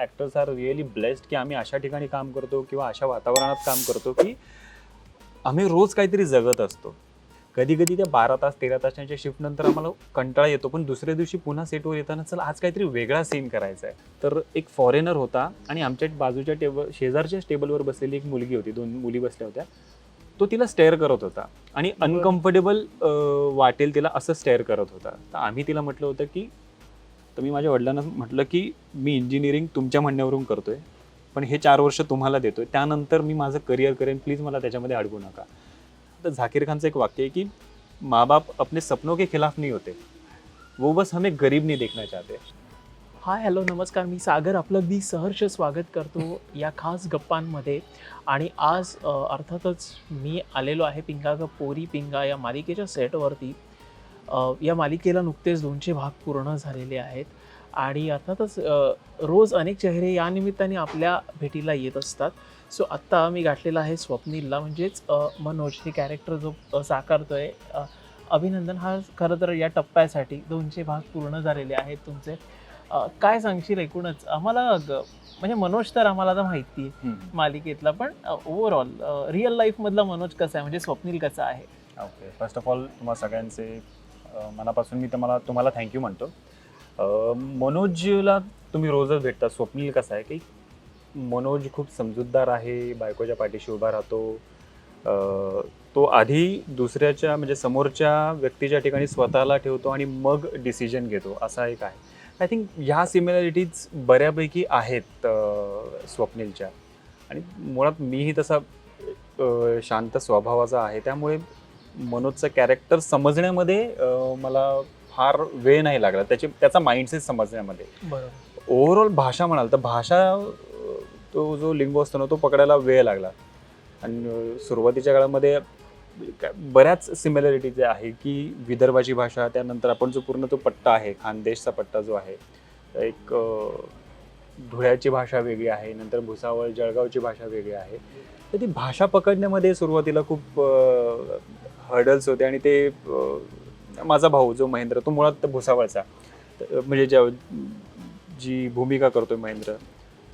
Actors are really blessed की आम्ही अशा ठिकाणी काम करतो किंवा अशा वातावरणात काम करतो की आम्ही रोज काहीतरी जगत असतो. कधी कधी त्या बारा तास तेरा तासांच्या शिफ्ट नंतर आम्हाला कंटाळा येतो पण दुसऱ्या दिवशी पुन्हा सेटवर येताना चल आज काहीतरी वेगळा सीन करायचा आहे. तर एक फॉरेनर होता आणि आमच्या बाजूच्या टेबल शेजारच्याच टेबलवर बसलेली एक मुलगी होती दोन मुली बसल्या होत्या. तो तिला स्टेअर करत होता आणि. अनकम्फर्टेबल वाटेल तिला असं स्टेअर करत होता. तर आम्ही तिला म्हटलं होतं की तर मी माझ्या वडिलांना म्हटलं की मी इंजिनिअरिंग तुमच्या म्हणण्यावरून करतोय पण हे चार वर्ष तुम्हाला देतोय. त्यानंतर मी माझं करिअर करेन. प्लीज मला त्याच्यामध्ये अडकू नका. तर झाकीर खानचं एक वाक्य आहे की माँ बाप अपने सपनों के खिलाफ नहीं होते. वो बस हमें गरीब नहीं देखना चाहते. हाय हॅलो नमस्कार. मी सागर आपलं मी सहर्ष स्वागत करतो या खास गप्पांमध्ये. आणि आज अर्थातच मी आलेलो आहे पिंगा ग पोरी पिंगा या मालिकेच्या सेटवरती या मालिकेला नुकतेच दोनशे भाग पूर्ण झालेले आहेत. आणि अर्थातच रोज अनेक चेहरे या निमित्ताने आपल्या भेटीला येत असतात. सो आत्ता मी गाठलेला आहे स्वप्नीलला. म्हणजेच मनोज हे कॅरेक्टर जो अ, साकारतोय अ, अभिनंदन हा खरं तर या टप्प्यासाठी दोनशे भाग पूर्ण झालेले आहेत तुमचे. काय सांगशील एकूणच? आम्हाला म्हणजे मनोज तर आम्हाला आता माहिती आहे मालिकेतला पण ओव्हरऑल रिअल लाईफमधला मनोज कसा आहे? म्हणजे स्वप्नील कसा आहे? ओके फर्स्ट ऑफ ऑल तुम्हाला सगळ्यांचे मनापासून मी तुम्हाला तुम्हाला थँक्यू म्हणतो. मनोजला तुम्ही रोजच भेटता. स्वप्नील कसं आहे? की मनोज खूप समजूतदार आहे बायकोच्या पाठीशी उभा राहतो. तो आधी दुसऱ्याच्या म्हणजे समोरच्या व्यक्तीच्या ठिकाणी स्वतःला ठेवतो आणि मग डिसिजन घेतो. असा एक आहे. आय थिंक ह्या सिमिलॅरिटीज बऱ्यापैकी आहेत स्वप्नीलच्या. आणि मुळात मीही तसा शांत स्वभावाचा आहे. त्यामुळे मनोजचं कॅरेक्टर समजण्यामध्ये मला फार वेळ नाही लागला. त्याचे त्याचा माइंडसेट समजण्यामध्ये. ओव्हरऑल भाषा म्हणाल तर भाषा तो जो लिंगो असतो ना तो पकडायला वेळ लागला. आणि सुरुवातीच्या काळामध्ये काय- बऱ्याच सिमिलॅरिटीज आहे की विदर्भाची भाषा त्यानंतर आपण जो पूर्ण तो पट्टा आहे खानदेशचा पट्टा जो आहे एक धुळ्याची भाषा वेगळी आहे नंतर भुसावळ जळगावची भाषा वेगळी आहे. तर ती भाषा पकडण्यामध्ये सुरुवातीला खूप हर्डल्स होते आणि ते माझा भाऊ जो महेंद्र तो मुळात भुसावळचा. तर, म्हणजे ज्या जी भूमिका करतोय महेंद्र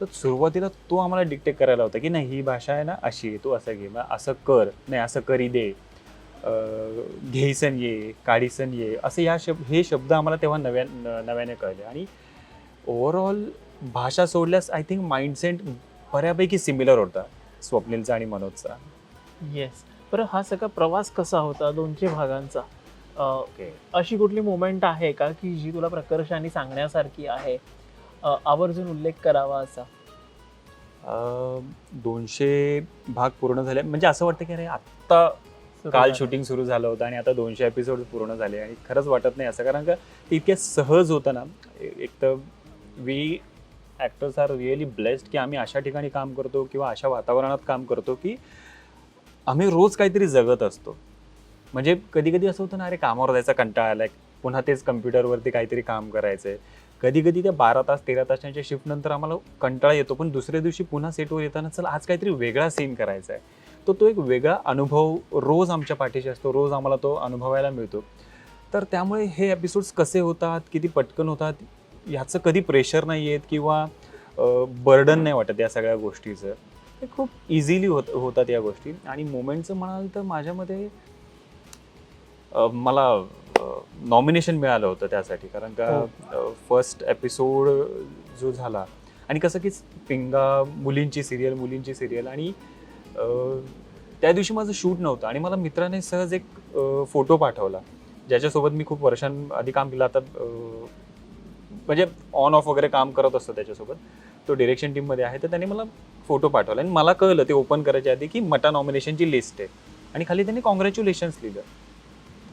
तर सुरुवातीला तो आम्हाला डिक्टेक करायला होता की नाही ही भाषा आहे ना अशी आहे तू असं घे मग असं कर नाही असं करी दे. घेईसन ये काढीसन ये असे या शब्द हे शब्द आम्हाला तेव्हा नव्या न- नव्याने कळले. आणि ओव्हरऑल भाषा सोडल्यास आय थिंक माइंडसेट बऱ्यापैकी सिमिलर होता स्वप्नीलचा आणि मनोजचा. येस बरं हा सगळा प्रवास कसा होता दोनशे भागांचा? ओके. अशी कुठली मोमेंट आहे का की जी तुला प्रकर्षाने सांगण्यासारखी आहे? आवर्जून उल्लेख करावा असा. दोनशे भाग पूर्ण झाले. म्हणजे असं वाटतं की अरे आत्ता काल शूटिंग सुरू झालं होतं आणि आता दोनशे एपिसोड पूर्ण झाले आणि खरंच वाटत नाही असं. कारण का ते इतक्या सहज होतं ना. एक तर we actors are really blessed की आम्ही अशा ठिकाणी काम करतो किंवा अशा वातावरणात काम करतो की आम्ही रोज काहीतरी जगत असतो. म्हणजे कधी कधी असं होतं ना अरे कामावर जायचा कंटाळा आलाय पुन्हा तेच कम्प्युटरवरती काहीतरी काम करायचं आहे कधी कधी त्या बारा तास तेरा तासांच्या शिफ्ट नंतर आम्हाला कंटाळा येतो पण दुसऱ्या दिवशी पुन्हा सेटवर येताना चल आज काहीतरी वेगळा सीन करायचा आहे तो तो एक वेगळा अनुभव रोज आमच्या पाठीशी असतो रोज आम्हाला तो अनुभवायला मिळतो. तर त्यामुळे हे एपिसोड्स कसे होतात किती पटकन होतात ह्याचं कधी प्रेशर नाही येत किंवा बर्डन नाही वाटत या सगळ्या गोष्टीचं. ते खूप इझिली होत होतात या गोष्टी. आणि मोमेंटचं म्हणाल तर माझ्यामध्ये मला नॉमिनेशन मिळालं होतं त्यासाठी. कारण का फर्स्ट एपिसोड जो झाला आणि कसं की पिंगा मुलींची सिरियल मुलींची सिरियल आणि त्या दिवशी माझं शूट नव्हतं. आणि मला मित्राने सहज एक फोटो पाठवला. ज्याच्यासोबत मी खूप वर्षांआधी काम केलं. आता म्हणजे ऑन ऑफ वगैरे काम करत असतो त्याच्यासोबत. तो डिरेक्शन टीममध्ये आहे. तर त्याने मला फोटो पाठवला. आणि मला कळलं ते ओपन करायच्या आधी की मटा नॉमिनेशनची लिस्ट आहे. आणि खाली त्यांनी कॉंग्रॅच्युलेशन्स लिहिलं.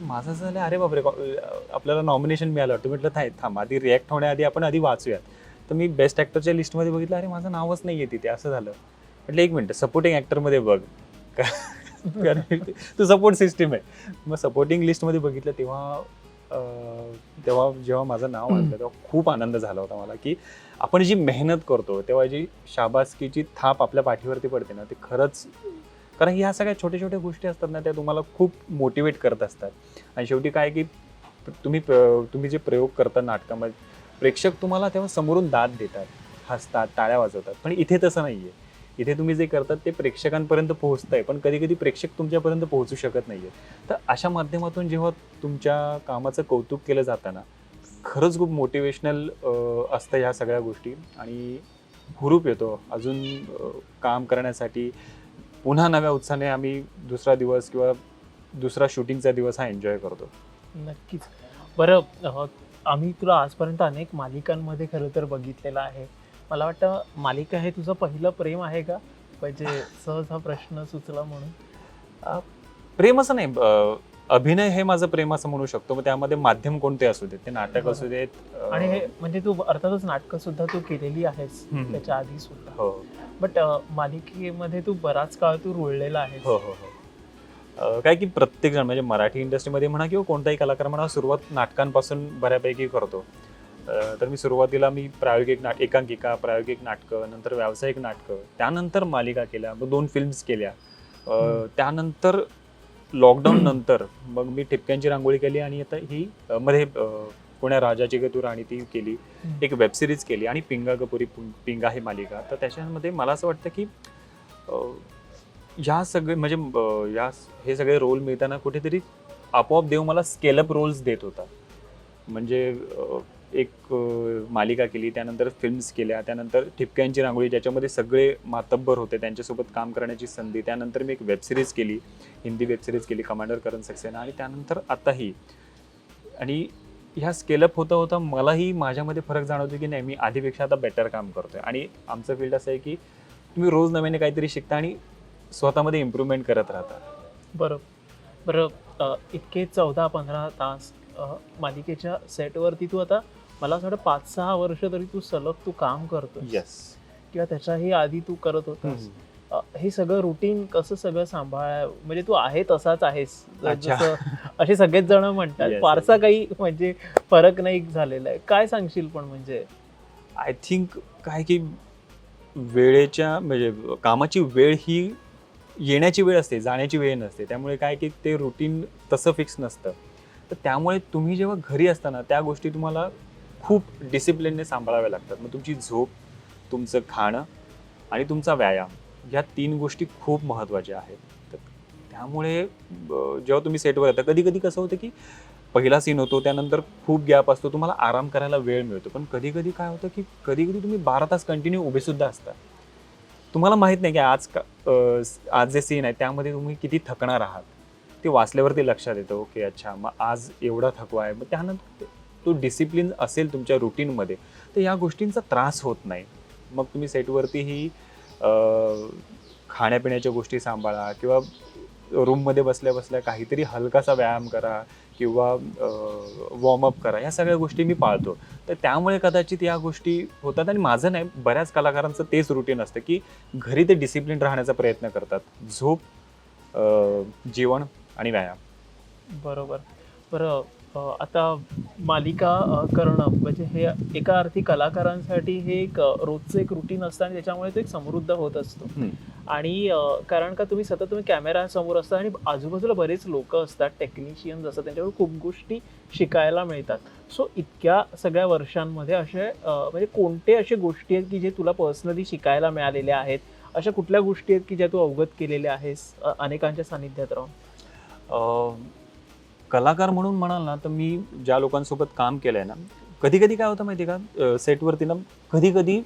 माझं असं झालं अरे बापरे आपल्याला नॉमिनेशन मिळालं वाटतं. म्हटलं थांब थांब आधी रिॲक्ट होण्याआधी आपण आधी वाचूयात. तर मी बेस्ट ॲक्टरच्या लिस्टमध्ये बघितलं अरे माझं नावच नाही आहे तिथे. असं झालं. म्हटलं एक मिनटं सपोर्टिंग ॲक्टरमध्ये बघ. कारण तू सपोर्ट सिस्टीम आहे. मग सपोर्टिंग लिस्टमध्ये बघितलं तेव्हा तेव्हा जेव्हा माझं नाव आलं तेव्हा खूप आनंद झाला होता मला की आपण जी मेहनत करतो तेव्हा जी शाबासकीची थाप आपल्या पाठीवरती पडते ना ते खरंच कारण ह्या सगळ्या छोट्या छोट्या गोष्टी असतात ना त्या तुम्हाला खूप मोटिवेट करत असतात. आणि शेवटी काय की तुम्ही तुम्ही जे प्रयोग करता नाटकामध्ये प्रेक्षक तुम्हाला तेव्हा समोरून दाद देतात हसतात टाळ्या वाजवतात. पण इथे तसं नाही आहे इथे तुम्ही जे करतात ते प्रेक्षकांपर्यंत पोहोचत आहे पण कधी कधी प्रेक्षक तुमच्यापर्यंत पोहोचू शकत नाही आहे तर अशा माध्यमातून जेव्हा तुमच्या कामाचं कौतुक केलं जातं ना खरंच खूप मोटिवेशनल असतं ह्या सगळ्या गोष्टी. आणि हुरूप येतो. अजून काम करण्यासाठी पुन्हा नव्या उत्साहाने आम्ही दुसरा दिवस किंवा दुसरा शूटिंगचा दिवस हा एन्जॉय करतो. नक्कीच. बरं आम्ही तुला आजपर्यंत अनेक मालिकांमध्ये खरं तर बघितलेलं आहे. मला वाटतं मालिका हे तुझं पहिलं प्रेम आहे का? म्हणजे सहज हा प्रश्न सुचला म्हणून. प्रेम असं नाही अभिनय हे माझं प्रेम असं म्हणू शकतो मग त्यामध्ये माध्यम कोणते असू देत? ते नाटक असू देत आणि हे म्हणजे तू अर्थातच नाटकं सुद्धा तू केलेली आहेस. त्याच्या आधी सुद्धा. हो. बट मालिकेमध्ये तू बराच काळ तू रुळलेला आहेस. हो हो हो. काय की प्रत्येक जण म्हणजे मराठी इंडस्ट्रीमध्ये म्हणा किंवा कोणताही कलाकार म्हणा सुरुवात नाटकांपासून बऱ्यापैकी करतो. तर मी सुरुवातीला मी प्रायोगिक नाट एकांकिका प्रायोगिक नाटकं नंतर व्यावसायिक नाटकं त्यानंतर मालिका केल्या मग दोन फिल्म्स केल्या. त्यानंतर लॉकडाऊन नंतर मग मी ठिपक्यांची रांगोळी केली आणि आता ही अ, मध्ये अ, कोण्या राजाची गतू राणी ती केली. हम्म. एक वेब सिरीज केली आणि पिंगा कपुरी पिं- पिंगा ही मालिका. तर त्याच्यामध्ये मला असं वाटतं की अं, ह्या सगळे म्हणजे अं, या हे सगळे रोल मिळताना कुठेतरी आपोआप देव मला स्केलअप रोल्स देत होता. म्हणजे अं, एक मालिका केली त्यानंतर फिल्म्स केल्या त्यानंतर ठिपक्यांची रांगोळी ज्याच्यामध्ये सगळे मातब्बर होते त्यांच्यासोबत काम करण्याची संधी त्यानंतर मी एक वेबसिरीज केली हिंदी वेबसिरीज केली कमांडर करण सक्सेना आणि त्यानंतर आताही. आणि ह्या स्केलअप होता होता मलाही माझ्यामध्ये फरक जाणवतो की नाही मी आधीपेक्षा आता बेटर काम करतोय. आणि आमचं फील्ड असं आहे की तुम्ही रोज नव्याने काहीतरी शिकता आणि स्वतःमध्ये इम्प्रूव्हमेंट करत राहता. बरं बरं इतके चौदा पंधरा तास मालिकेच्या सेटवरती तू आता मला असं वाटतं पाच सहा वर्ष तरी तू सलग तू काम करतो येस किंवा त्याच्याही आधी तू करत होतास. हे सगळं रुटीन कसं सगळं सांभाळ म्हणजे तू आहे तसाच आहेस. जसं असे सगळेच जण म्हणतात. Yes, फारसा yes. काही म्हणजे फरक नाही झालेला आहे. काय सांगशील पण म्हणजे? आय थिंक काय की वेळेच्या म्हणजे कामाची वेळ ही येण्याची वेळ असते जाण्याची वेळ नसते. त्यामुळे काय की ते रुटीन तसं फिक्स नसतं. तर त्यामुळे तुम्ही जेव्हा घरी असताना त्या गोष्टी तुम्हाला खूप डिसिप्लिनने सांभाळाव्या लागतात. मग तुमची झोप तुमचं खाणं आणि तुमचा व्यायाम ह्या तीन गोष्टी खूप महत्त्वाच्या आहेत. तर त्यामुळे जेव्हा तुम्ही सेटवर येता कधी कधी कसं होतं की पहिला सीन होतो त्यानंतर खूप गॅप असतो तुम्हाला आराम करायला वेळ मिळतो. पण कधी कधी काय होतं की कधी कधी तुम्ही बारा तास कंटिन्यू उभेसुद्धा असता. तुम्हाला माहीत नाही की आज का आज जे सीन आहे त्यामध्ये तुम्ही किती थकणार आहात. ते वाचल्यावरती लक्षात येतं ओके अच्छा मग आज एवढा थकवा आहे. मग त्यानंतर तो डिसिप्लिन असेल तुमच्या रुटीनमध्ये तर या गोष्टींचा त्रास होत नाही. मग तुम्ही सेटवरतीही खाण्यापिण्याच्या गोष्टी सांभाळा किंवा रूममध्ये बसल्या बसल्या काहीतरी हलकासा व्यायाम करा किंवा वॉर्मअप करा या सगळ्या गोष्टी मी पाळतो. तर त्यामुळे कदाचित या गोष्टी होतात आणि माझं नाही बऱ्याच कलाकारांचं तेच रुटीन असतं की घरी ते डिसिप्लिन राहण्याचा प्रयत्न करतात. झोप जीवन जेवण आणि व्यायाम. बरोबर. बरं आता मालिका करणं म्हणजे हे एका अर्थी कलाकारांसाठी हे एक रोजचं एक रुटीन असतं आणि त्याच्यामुळे तो एक समृद्ध होत असतो. आणि कारण का तुम्ही सतत तुम्ही कॅमेऱ्यासमोर असता आणि आजूबाजूला बरेच लोक असतात टेक्निशियन्स असतात त्यांच्यावर खूप गोष्टी शिकायला मिळतात. सो इतक्या सगळ्या वर्षांमध्ये असे म्हणजे कोणते असे गोष्टी आहेत की जे तुला पर्सनली शिकायला मिळालेल्या आहेत? अशा कुठल्या गोष्टी आहेत की ज्या तू अवगत केलेल्या आहेस अनेकांच्या सानिध्यात राहून? कलाकार म्हणून म्हणाल ना तर मी ज्या लोकांसोबत काम केलं आहे ना कधी कधी काय होतं माहिती आहे का सेटवरती ना कधी कधी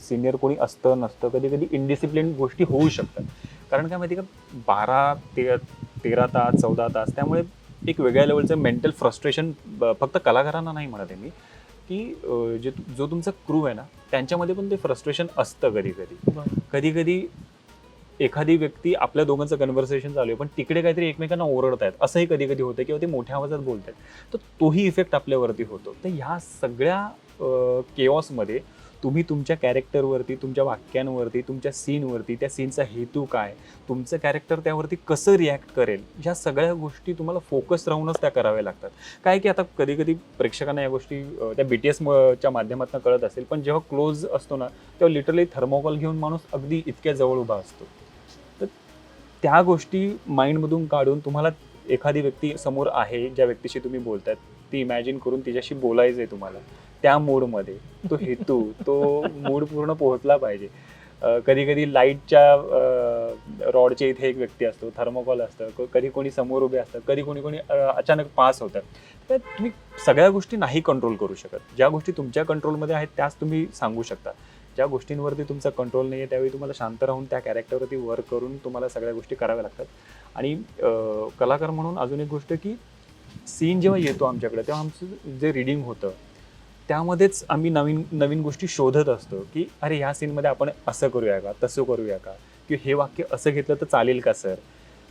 सिनियर कोणी असतं नसतं कधी कधी इनडिसिप्लिन गोष्टी होऊ शकतात. कारण काय माहिती आहे का बारा ते तेरा तास चौदा तास त्यामुळे एक वेगळ्या लेवलचं मेंटल फ्रस्ट्रेशन फक्त कलाकारांना नाही म्हणत आहे मी की जे जो तुमचा क्रू आहे ना त्यांच्यामध्ये पण ते फ्रस्ट्रेशन असतं कधी कधी कधी कधी एखादी व्यक्ती आपल्या दोघांचं कन्व्हर्सेशन चालू आहे पण तिकडे काहीतरी एकमेकांना ओरडत आहेत असंही कधी कधी होतं किंवा ते मोठ्या आवाजात बोलत आहेत तर तोही इफेक्ट आपल्यावरती होतो. तर ह्या सगळ्या केऑसमध्ये तुम्ही तुमच्या कॅरेक्टरवरती तुमच्या वाक्यांवरती तुमच्या सीनवरती त्या सीनचा हेतू काय तुमचं कॅरेक्टर त्यावरती कसं रिॲक्ट करेल ह्या सगळ्या गोष्टी तुम्हाला फोकस राहूनच त्या कराव्या लागतात. काय की आता कधी कधी प्रेक्षकांना या गोष्टी त्या बी टी एसच्या माध्यमातून कळत असेल पण जेव्हा क्लोज असतो ना तेव्हा लिटरली थर्मोकॉल घेऊन माणूस अगदी इतक्या जवळ उभा असतो. त्या गोष्टी माइंडमधून काढून तुम्हाला एखादी व्यक्ती समोर आहे ज्या व्यक्तीशी तुम्ही बोलतात ती इमॅजिन करून तिच्याशी बोलायचं आहे तुम्हाला. त्या मूडमध्ये तो हेतू तो मूड पूर्ण पोहोचला पाहिजे. कधी कधी लाईटच्या रॉडच्या इथे एक व्यक्ती असतो थर्मोकॉल असतं क- कधी कोणी समोर उभे असतं कधी कोणी कोणी अचानक पास होतं तर तुम्ही सगळ्या गोष्टी नाही कंट्रोल करू शकत. ज्या गोष्टी तुमच्या कंट्रोलमध्ये आहेत त्याच तुम्ही सांगू शकता. ज्या गोष्टींवरती तुमचा कंट्रोल नाही आहे त्यावेळी तुम्हाला शांत राहून त्या कॅरेक्टरवरती वर्क करून तुम्हाला सगळ्या गोष्टी कराव्या लागतात. आणि कलाकार म्हणून अजून एक गोष्ट की सीन जेव्हा येतो आमच्याकडे तेव्हा आमचं जे रिडिंग होतं त्यामध्येच आम्ही नवीन नवीन गोष्टी शोधत असतो की अरे ह्या सीनमध्ये आपण असं करूया का? तसं करूया का? की हे वाक्य असं घेतलं तर चालेल का सर?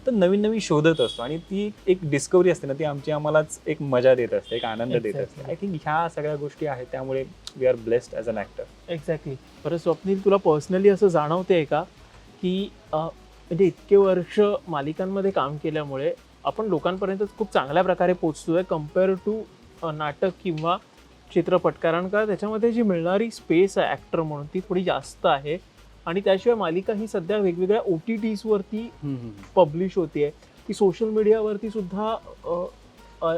तर नवीन नवीन शोधत असतो आणि ती एक डिस्कवरी असते ना ती आमची आम्हालाच एक मजा देत असते एक आनंद देत असते. आय थिंक ह्या सगळ्या गोष्टी आहेत त्यामुळे we are blessed as an actor exactly बरं स्वप्नील तुला पर्सनली असं जाणवते का की अ, म्हणजे इतके वर्ष मालिकांमध्ये काम केल्यामुळे आपण लोकांपर्यंत खूप चांगल्या प्रकारे पोचतोय कंपेअर टू नाटक किंवा चित्रपट? कारण का त्याच्यामध्ये जी मिळणारी स्पेस आहे ॲक्टर म्हणून ती थोडी जास्त आहे. आणि त्याशिवाय मालिका ही सध्या वेगवेगळ्या ओ टी टीजवरती पब्लिश होते ती सोशल मीडियावरती सुद्धा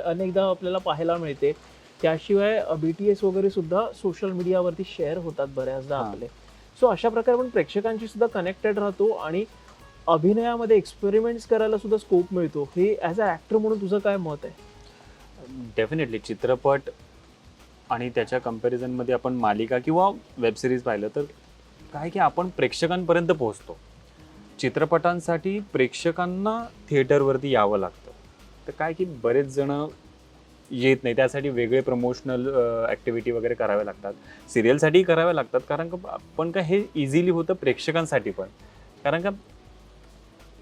अनेकदा आपल्याला पाहायला मिळते. त्याशिवाय बी टी एस वगैरे सुद्धा सोशल मीडियावरती शेअर होतात बऱ्याचदा. आपले. सो अशा प्रकारे आपण प्रेक्षकांशी सुद्धा कनेक्टेड राहतो आणि अभिनयामध्ये एक्सपेरिमेंट्स करायला सुद्धा स्कोप मिळतो. हे ॲज अ ॲक्टर म्हणून तुझं काय मत आहे? डेफिनेटली चित्रपट आणि त्याच्या कम्पॅरिझनमध्ये आपण मालिका किंवा वेब सिरीज पाहिलं तर काय की आपण प्रेक्षकांपर्यंत पोहोचतो. चित्रपटांसाठी प्रेक्षकांना थिएटरवरती यावं लागतं. तर काय की बरेच जण येत नाही त्यासाठी वेगळे प्रमोशनल ॲक्टिव्हिटी वगैरे कराव्या लागतात. सिरियलसाठीही कराव्या लागतात कारण का पण काय हे इझिली होतं प्रेक्षकांसाठी पण. कारण का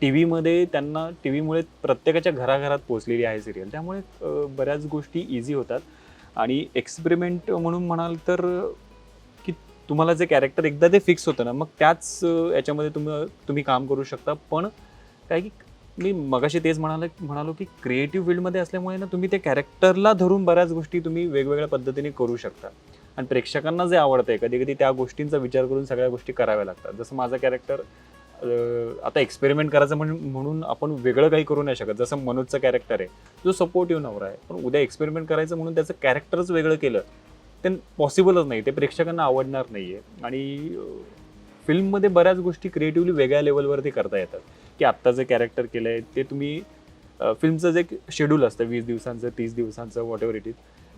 टी व्हीमध्ये त्यांना टी व्हीमुळे प्रत्येकाच्या घराघरात पोचलेली आहे सिरियल. त्यामुळे बऱ्याच गोष्टी इझी होतात. आणि एक्सपेरिमेंट म्हणून म्हणाल तर तुम्हाला जे कॅरेक्टर एकदा ते फिक्स होतं ना मग त्याच याच्यामध्ये तुम्ही तुम्ही काम करू शकता. पण काय की मी मगाशी तेच म्हणाल म्हणालो की क्रिएटिव्ह फील्डमध्ये असल्यामुळे ना तुम्ही त्या कॅरेक्टरला धरून बऱ्याच गोष्टी तुम्ही वेगवेगळ्या पद्धतीने करू शकता. आणि प्रेक्षकांना जे आवडतंय कधी कधी त्या गोष्टींचा विचार करून सगळ्या गोष्टी कराव्या लागतात. जसं माझं कॅरेक्टर आता एक्सपेरिमेंट करायचं म्हणून म्हणून आपण वेगळं काही करू नाही शकत. जसं मनोजचं कॅरेक्टर आहे जो सपोर्टिव्ह नवरा आहे. पण उद्या एक्सपेरिमेंट करायचं म्हणून त्याचं कॅरेक्टरच वेगळं केलं ते पॉसिबलच नाही. ते प्रेक्षकांना आवडणार नाही आहे आणि फिल्ममध्ये बऱ्याच गोष्टी क्रिएटिव्हली वेगळ्या लेवलवरती करता येतात. की आत्ता जे कॅरेक्टर केलं आहे ते तुम्ही फिल्मचं जे शेड्यूल असतं वीस दिवसांचं तीस दिवसांचं वॉट एव्हर इट इज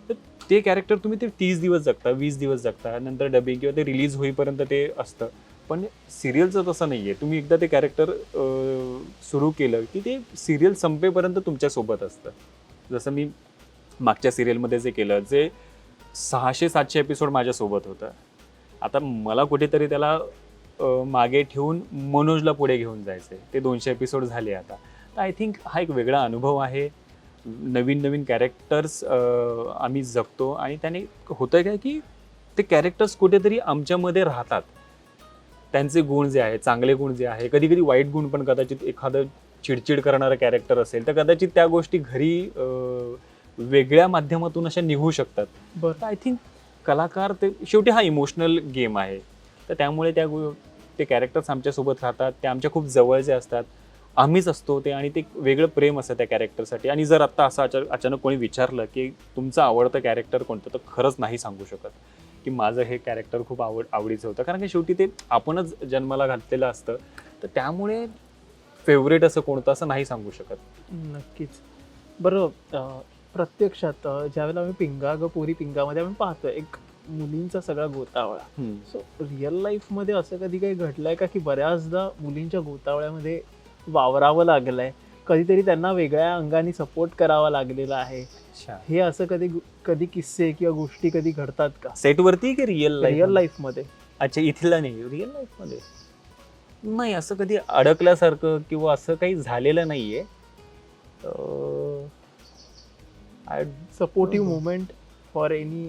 तर ते कॅरेक्टर तुम्ही ते तीस दिवस जगता वीस दिवस जगता नंतर डबिंग किंवा ते रिलीज होईपर्यंत ते असतं. पण सिरियलचं तसं नाही आहे तुम्ही एकदा ते कॅरेक्टर सुरू केलं की ते सिरियल संपेपर्यंत तुमच्यासोबत असतं. जसं मी मागच्या सिरियलमध्ये जे केलं जे सहाशे सातशे एपिसोड माझ्यासोबत होतं. आता मला कुठेतरी त्याला मागे ठेवून मनोजला पुढे घेऊन जायचं ते दोनशे एपिसोड झाले आता. तर आय थिंक हा एक वेगळा अनुभव आहे. नवीन नवीन कॅरेक्टर्स आम्ही जगतो आणि त्याने होतं काय की ते कॅरेक्टर्स कुठेतरी आमच्यामध्ये राहतात. त्यांचे गुण जे आहे चांगले गुण जे आहे कधी कधी वाईट गुण पण कदाचित एखादं चिडचिड करणारं कॅरेक्टर असेल तर कदाचित त्या गोष्टी घरी अं, वेगळ्या माध्यमातून अशा निघू शकतात. बरं. तर आय थिंक कलाकार ते शेवटी हा इमोशनल गेम आहे. तर त्यामुळे त्या गो ते कॅरेक्टर्स आमच्यासोबत राहतात ते आमच्या खूप जवळचे असतात आम्हीच असतो ते आणि ते वेगळं प्रेम असतं त्या कॅरेक्टरसाठी आणि जर आत्ता असं अचा अचानक कोणी विचारलं की तुमचं आवडतं कॅरेक्टर कोणतं तर खरंच नाही सांगू शकत. की माझं हे कॅरेक्टर खूप आवड आवडीचं होतं. कारण की शेवटी ते आपणच जन्माला घातलेलं असतं. तर त्यामुळे फेवरेट असं कोणतं असं नाही सांगू शकत. नक्कीच. बरं प्रत्यक्षात ज्यावेळेला आम्ही पिंगा ग पोरी पिंगामध्ये आपण पाहतो एक मुलींचा सगळा गोतावळा. सो रिअल लाईफमध्ये असं कधी काही घडलंय का की बऱ्याचदा मुलींच्या गोतावळ्यामध्ये वावरावं लागलंय? कधीतरी त्यांना वेगळ्या अंगाने सपोर्ट करावा लागलेला आहे. हे असं कधी कधी किस्से किंवा गोष्टी कधी घडतात का? सेटवरती की रिअल लाईफ रिअल लाईफमध्ये अच्छा इथला नाही. रिअल लाईफमध्ये नाही असं कधी अडकल्यासारखं किंवा असं काही झालेलं नाहीये. अं, I- supportive hmm. Movement for any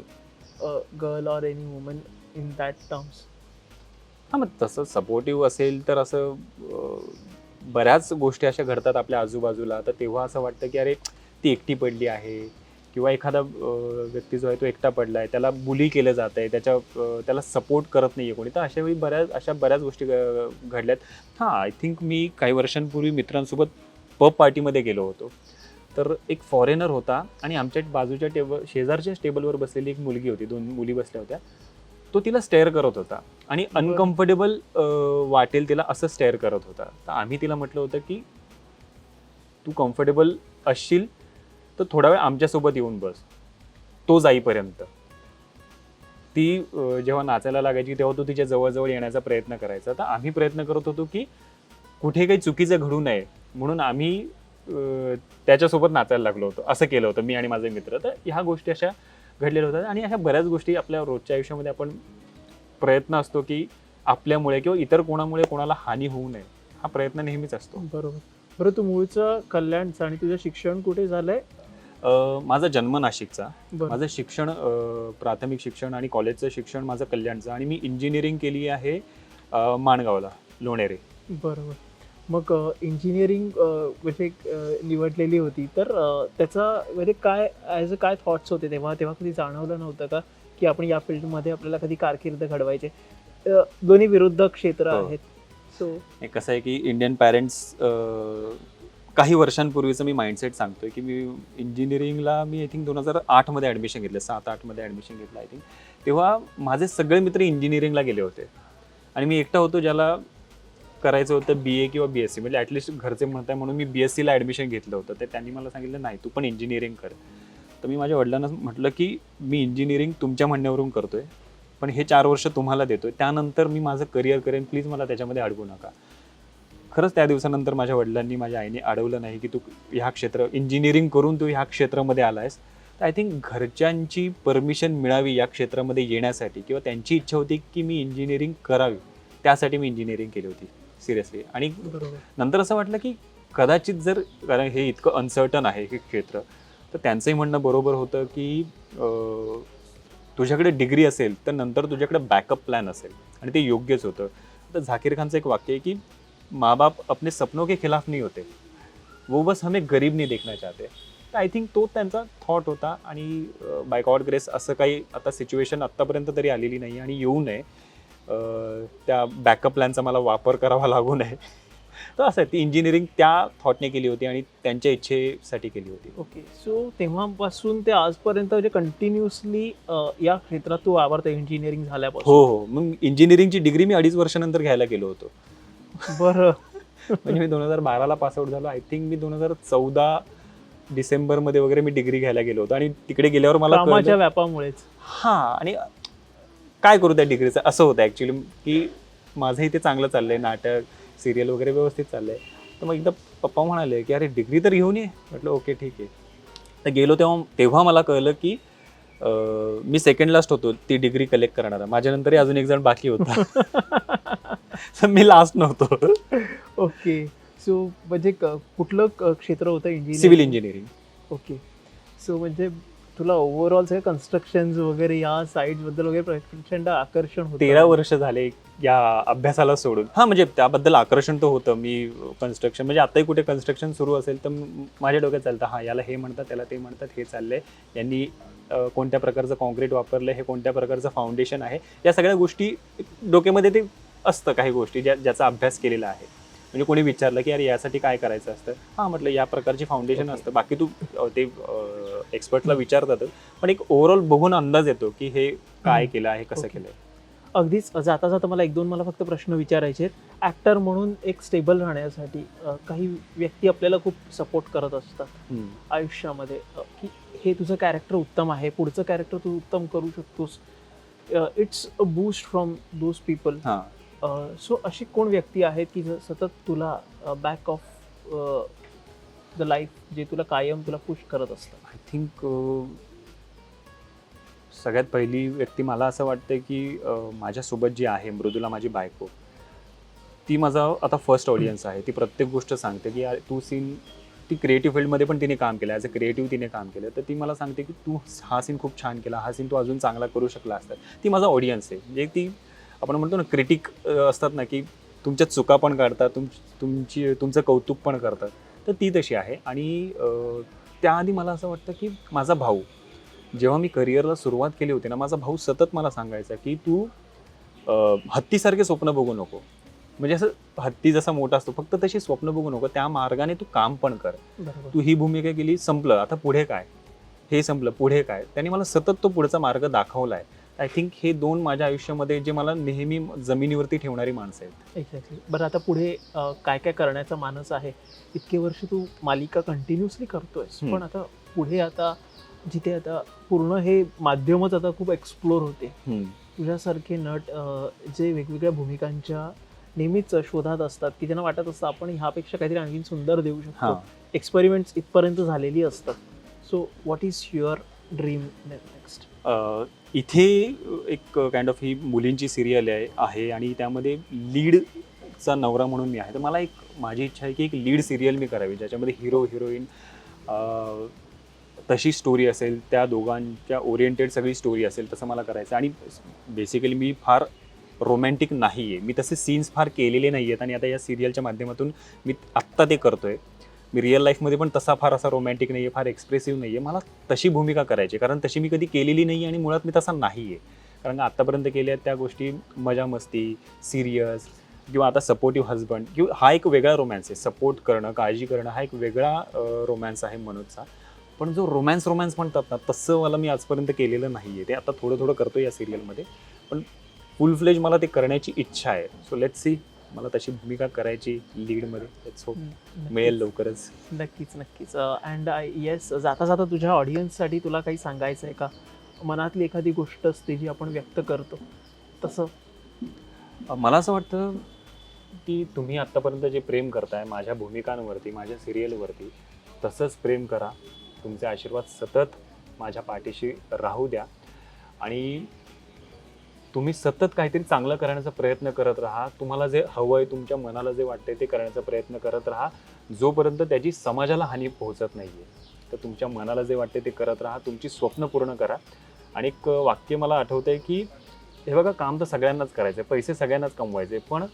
girl or any woman in that terms हा मग तसं सपोर्टिव्ह असेल तर असं बऱ्याच गोष्टी अशा घडतात आपल्या आजूबाजूला. तर तेव्हा असं वाटतं की अरे ती एकटी पडली आहे किंवा एखादा व्यक्ती जो आहे तो एकटा पडला आहे त्याला बुली केलं जात आहे त्याच्या त्याला सपोर्ट करत नाही आहे कोणी. तर अशा वेळी बऱ्याच अशा बऱ्याच गोष्टी घडल्यात. हां आय थिंक मी काही वर्षांपूर्वी मित्रांसोबत पब पार्टीमध्ये गेलो होतो. तर एक फॉरेनर होता आणि आमच्या बाजूच्या टेबल शेजारच्याच टेबलवर बसलेली एक मुलगी होती दोन मुली बसल्या होत्या. तो तिला स्टेअर करत होता आणि. अनकम्फर्टेबल वाटेल तिला असं स्टेअर करत होता. तर आम्ही तिला म्हटलं होतं की तू कम्फर्टेबल असशील तर थोडा वेळ आमच्यासोबत येऊन बस. तो जाईपर्यंत. ती जेव्हा नाचायला लागायची तेव्हा तो तिच्या जवळजवळ येण्याचा प्रयत्न करायचा. तर आम्ही प्रयत्न करत होतो की कुठे काही चुकीचं घडू नये म्हणून आम्ही त्याच्यासोबत नाचायला लागलो होतो. असं केलं होतं मी आणि माझे मित्र. तर ह्या गोष्टी अशा घडलेल्या होत्या आणि अशा बऱ्याच गोष्टी आपल्या रोजच्या आयुष्यामध्ये आपण प्रयत्न असतो की आपल्यामुळे किंवा इतर कोणामुळे कोणाला हानी होऊ नये. हा प्रयत्न नेहमीच असतो. बरोबर. बरं तू मूळचं कल्याणचं आणि तुझं शिक्षण कुठे झालंय? माझा जन्म नाशिकचा. माझं शिक्षण प्राथमिक शिक्षण आणि कॉलेजचं शिक्षण माझं कल्याणचं आणि मी इंजिनिअरिंग केली आहे माणगावला लोणेरे. बरोबर. मग इंजिनिअरिंग म्हणजे निवडलेली होती. तर त्याचा म्हणजे काय ॲज अ काय थॉट्स होते तेव्हा? तेव्हा कधी जाणवलं नव्हतं का की आपण या फील्डमध्ये आपल्याला कधी कारकीर्द घडवायचे? दोन्ही विरुद्ध क्षेत्र हो. आहेत. सो कसं आहे की इंडियन पॅरेंट्स काही वर्षांपूर्वीचं मी माइंडसेट सांगतोय की मी इंजिनिअरिंगला मी आय थिंक दोन हजार आठमध्ये ॲडमिशन घेतलं. सात आठमध्ये ॲडमिशन घेतलं आय थिंक तेव्हा माझे सगळे मित्र इंजिनिअरिंगला गेले होते. आणि मी एकटा होतो ज्याला करायचं होतं बी ए किंवा बी एस सी म्हणजे ॲटलिस्ट घरचे म्हणत आहे म्हणून मी बी एस सीला ॲडमिशन घेतलं होतं. तर त्यांनी मला सांगितलं नाही तू पण इंजिनिअरिंग कर. तर मी माझ्या वडिलांना म्हटलं की मी इंजिनिअरिंग तुमच्या म्हणण्यावरून करतोय पण हे चार वर्ष तुम्हाला देतोय. त्यानंतर मी माझं करिअर करेन. प्लीज मला त्याच्यामध्ये अडवू नका. खरंच त्या दिवसानंतर माझ्या वडिलांनी माझ्या आईने अडवलं नाही की तू ह्या क्षेत्र इंजिनिअरिंग करून तू ह्या क्षेत्रामध्ये आला आहेस तर आय थिंक घरच्यांची परमिशन मिळावी या क्षेत्रामध्ये येण्यासाठी किंवा त्यांची इच्छा होती की मी इंजिनिअरिंग करावी. त्यासाठी मी इंजिनिअरिंग केली होती. सिरियसली आणि नंतर असं वाटलं की कदाचित जर कारण हे इतकं अनसर्टन आहे हे क्षेत्र तर त्यांचंही म्हणणं बरोबर होतं की तुझ्याकडे डिग्री असेल तर नंतर तुझ्याकडे बॅकअप प्लॅन असेल. आणि ते योग्यच होतं. तर झाकीर खानचं एक वाक्य आहे की माँ बाप अपने सपनों के खिलाफ नहीं होते. वो बस हमें गरीब नहीं देखना चाहते. तर आय थिंक तो त्यांचा थॉट होता आणि बाय गॉड ग्रेस असं काही आता सिच्युएशन आत्तापर्यंत तरी आलेली नाही आणि येऊ नये. त्या बॅकअप प्लॅनचा मला वापर करावा लागू नये. तर असं आहे ती इंजिनिअरिंग त्या थॉटने केली होती आणि त्यांच्या इच्छेसाठी केली होती. ओके सो तेव्हापासून ते आजपर्यंत म्हणजे कंटिन्युअसली या क्षेत्रात तू आवडतं इंजिनिअरिंग झाल्यापासून. हो हो. मग इंजिनिअरिंगची डिग्री मी अडीच वर्षानंतर घ्यायला गेलो होतो. बरं. म्हणजे मी दोन हजार बाराला पासआउट झालो. आय थिंक मी दोन हजार चौदा डिसेंबरमध्ये वगैरे मी डिग्री घ्यायला गेलो होतो. आणि तिकडे गेल्यावर मला व्यापामुळेच. हा आणि काय करू त्या डिग्रीचं? असं होतं ॲक्च्युली की माझं इथे चांगलं चाललंय नाटक सिरियल वगैरे व्यवस्थित चाललंय. तर मग एकदा पप्पा म्हणाले की अरे डिग्री तर घेऊन ये. म्हटलं ओके ठीक आहे. तर गेलो तेव्हा तेव्हा मला कळलं की मी सेकंड लास्ट होतो ती डिग्री कलेक्ट करणारा. माझ्यानंतरही अजून एक जण बाकी होता. तर मी लास्ट नव्हतो. ओके. सो म्हणजे क- कुठलं क- क्षेत्र होतं engineering civil engineering okay. So म्हणजे तुला ओव्हरऑल सगळे कन्स्ट्रक्शन वगैरे या साईडबद्दल वगैरे प्रचंड आकर्षण होतं. तेरा वर्ष झाले या अभ्यासाला सोडून. हा म्हणजे त्याबद्दल आकर्षण तर होतं. मी कन्स्ट्रक्शन म्हणजे आताही कुठे कन्स्ट्रक्शन सुरू असेल तर माझ्या डोक्यात चालतं हा याला हे म्हणतात त्याला ते म्हणतात हे चाललंय. यांनी कोणत्या प्रकारचं कॉन्क्रीट वापरलं हे कोणत्या प्रकारचं फाउंडेशन आहे या सगळ्या गोष्टी डोक्यामध्ये ते असतं काही गोष्टी ज्या ज्याचा अभ्यास केलेला आहे. म्हणजे कोणी विचारलं की अरे यासाठी काय करायचं असतं? हां म्हटलं या प्रकारची फाउंडेशन. असतं. बाकी तू ते एक्सपर्टला विचारतातच पण एक ओव्हरऑल बघून अंदाज येतो की हे काय. केलं आहे कसं Okay. केलंय. अगदीच जाता जाता मला एक दोन मला फक्त प्रश्न विचारायचे ऍक्टर म्हणून एक स्टेबल राहण्यासाठी काही व्यक्ती आपल्याला खूप सपोर्ट करत असतात. आयुष्यामध्ये. की हे तुझं कॅरेक्टर उत्तम आहे पुढचं कॅरेक्टर तू उत्तम करू शकतोस. It's a boost from those people so अशी कोण व्यक्ती आहेत की ज- सतत तुला बॅक ऑफ द लाईफ जे तुला कायम तुला पुश करत असतं? आय थिंक सगळ्यात पहिली व्यक्ती मला असं वाटतं की माझ्यासोबत जी आहे मृदुला माझी बायको ती माझा आता फर्स्ट ऑडियन्स आहे. ती प्रत्येक गोष्ट सांगते की यार तू सीन ती क्रिएटिव्ह फील्डमध्ये पण तिने काम केलं. ॲज अ क्रिएटिव्ह तिने काम केलं. तर ती मला सांगते की तू हा सीन खूप छान केला. हा सीन तू अजून चांगला करू शकला असता. ती माझा ऑडियन्स आहे. म्हणजे ती आपण म्हणतो ना क्रिटिक असतात ना की तुमच्या चुका पण काढतात तुम तुमची तुमचं कौतुक पण करतात. तर ती तशी आहे. आणि त्याआधी मला असं वाटतं की माझा भाऊ जेव्हा मी करिअरला सुरुवात केली होती ना माझा भाऊ सतत मला सांगायचा की तू हत्तीसारखे स्वप्न बघू नको. म्हणजे असं हत्ती जसा मोठा असतो फक्त तशी स्वप्न बघू नको. त्या मार्गाने तू काम पण कर. तू ही भूमिका केली संपलं. आता पुढे काय? हे संपलं पुढे काय? त्यांनी मला सतत तो पुढचा मार्ग दाखवला आहे आय थिंक हे दोन माझ्या आयुष्यामध्ये जे मला नेहमी जमिनीवरती ठेवणारी माणसं आहेत. एक्झॅक्टली बरं आता पुढे अ, काय काय करण्याचा मानस आहे इतके वर्ष तू मालिका कंटिन्युअसली करतोयस. हम्म. पण आता पुढे आता जिथे आता पूर्ण हे माध्यमच आता खूप एक्सप्लोर होते. तुझ्यासारखे नट अ, जे वेगवेगळ्या भूमिकांच्या नेहमीच शोधात असतात की त्यांना वाटत असतं आपण ह्यापेक्षा काहीतरी आणखी सुंदर देऊ शकतो. एक्सपेरिमेंट्स इथपर्यंत झालेली असतात. So what is your dream next इथे एक काइंड ऑफ ही मुलींची सिरियल आहे आहे आणि त्यामध्ये लीडचा नवरा म्हणून मी आहे. तर मला एक माझी इच्छा आहे की एक लीड सिरियल मी करावी ज्याच्यामध्ये हिरो हिरोईन तशी स्टोरी असेल त्या दोघांच्या ओरिएंटेड सगळी स्टोरी असेल तसं मला करायचं आणि बेसिकली मी फार रोमॅन्टिक नाही आहे मी तसे सीन्स फार केलेले नाही आहेत आणि आता या सिरियलच्या माध्यमातून मी आत्ता ते करतो आहे मी रिअल लाईफमध्ये पण तसा फार असा रोमॅन्टिक नाही आहे फार एक्सप्रेसिव्ह नाही आहे मला तशी भूमिका करायची कारण तशी मी कधी केलेली नाही आहे आणि मुळात मी तसा नाही आहे कारण आत्तापर्यंत केल्या त्या गोष्टी मजा मस्ती सिरियस किंवा आता सपोर्टिव्ह हजबंड किंवा हा एक वेगळा रोमॅन्स आहे. सपोर्ट करणं काळजी करणं हा एक वेगळा रोमॅन्स आहे मनोजचा. पण जो रोमॅन्स रोमॅन्स म्हणतात ना तसं मला मी आजपर्यंत केलेलं नाही आहे ते आता थोडं थोडं करतो या सिरियलमध्ये पण फुल फ्लेज मला ते करण्याची इच्छा आहे. सो लेट्स सी मला तशी भूमिका करायची लीडमध्ये. होप मिळेल लवकरच. नक्कीच नक्कीच. अँड आय येस जाता जाता तुझ्या ऑडियन्ससाठी तुला काही सांगायचं आहे का? मनातली एखादी गोष्ट असते जी आपण व्यक्त करतो. तसं? मला असं वाटतं की तुम्ही आत्तापर्यंत जे प्रेम करताय माझ्या भूमिकांवरती माझ्या सिरियलवरती तसंच प्रेम करा. तुमचे आशीर्वाद सतत माझ्या पाठीशी राहू द्या. आणि तुम्ही सतत काहीतरी चांगलं करण्याचा प्रयत्न करत राहा. तुम्हाला जे हवं आहे तुमच्या मनाला जे वाटतंय ते करण्याचा प्रयत्न करत राहा. जोपर्यंत त्याची समाजाला हानी पोहोचत नाही आहे तर तुमच्या मनाला जे वाटते ते करत राहा. तुमची स्वप्न पूर्ण करा. आणि एक वाक्य मला आठवतं आहे की हे बघा काम तर सगळ्यांनाच करायचं आहे पैसे सगळ्यांनाच कमवायचे पण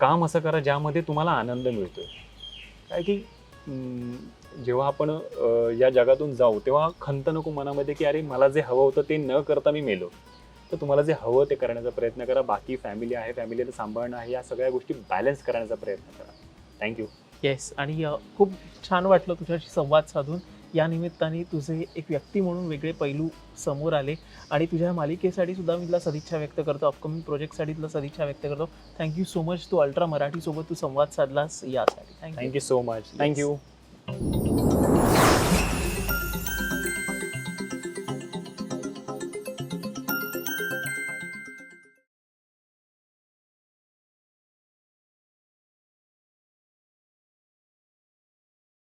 काम असं करा ज्यामध्ये तुम्हाला आनंद मिळतो काय की जेव्हा आपण या जगातून जाऊ तेव्हा खंत नको मनामध्ये की अरे मला जे हवं होतं ते न करता मी मेलो. तर तुम्हाला जे हवं ते करण्याचा प्रयत्न करा. बाकी फॅमिली आहे फॅमिलीला सांभाळणं आहे या सगळ्या गोष्टी बॅलन्स करण्याचा प्रयत्न करा. थँक्यू येस आणि खूप छान वाटलं तुझ्याशी संवाद साधून. या निमित्ताने तुझे एक व्यक्ती म्हणून वेगळे पैलू समोर आले. आणि तुझ्या मालिकेसाठी सुद्धा मी तुला सदिच्छा व्यक्त करतो. अपकमिंग प्रोजेक्टसाठी तुला सदिच्छा व्यक्त करतो. थँक्यू सो मच तू अल्ट्रा मराठीसोबत तू संवाद साधलास यासाठी. Thank you thank you so much thank you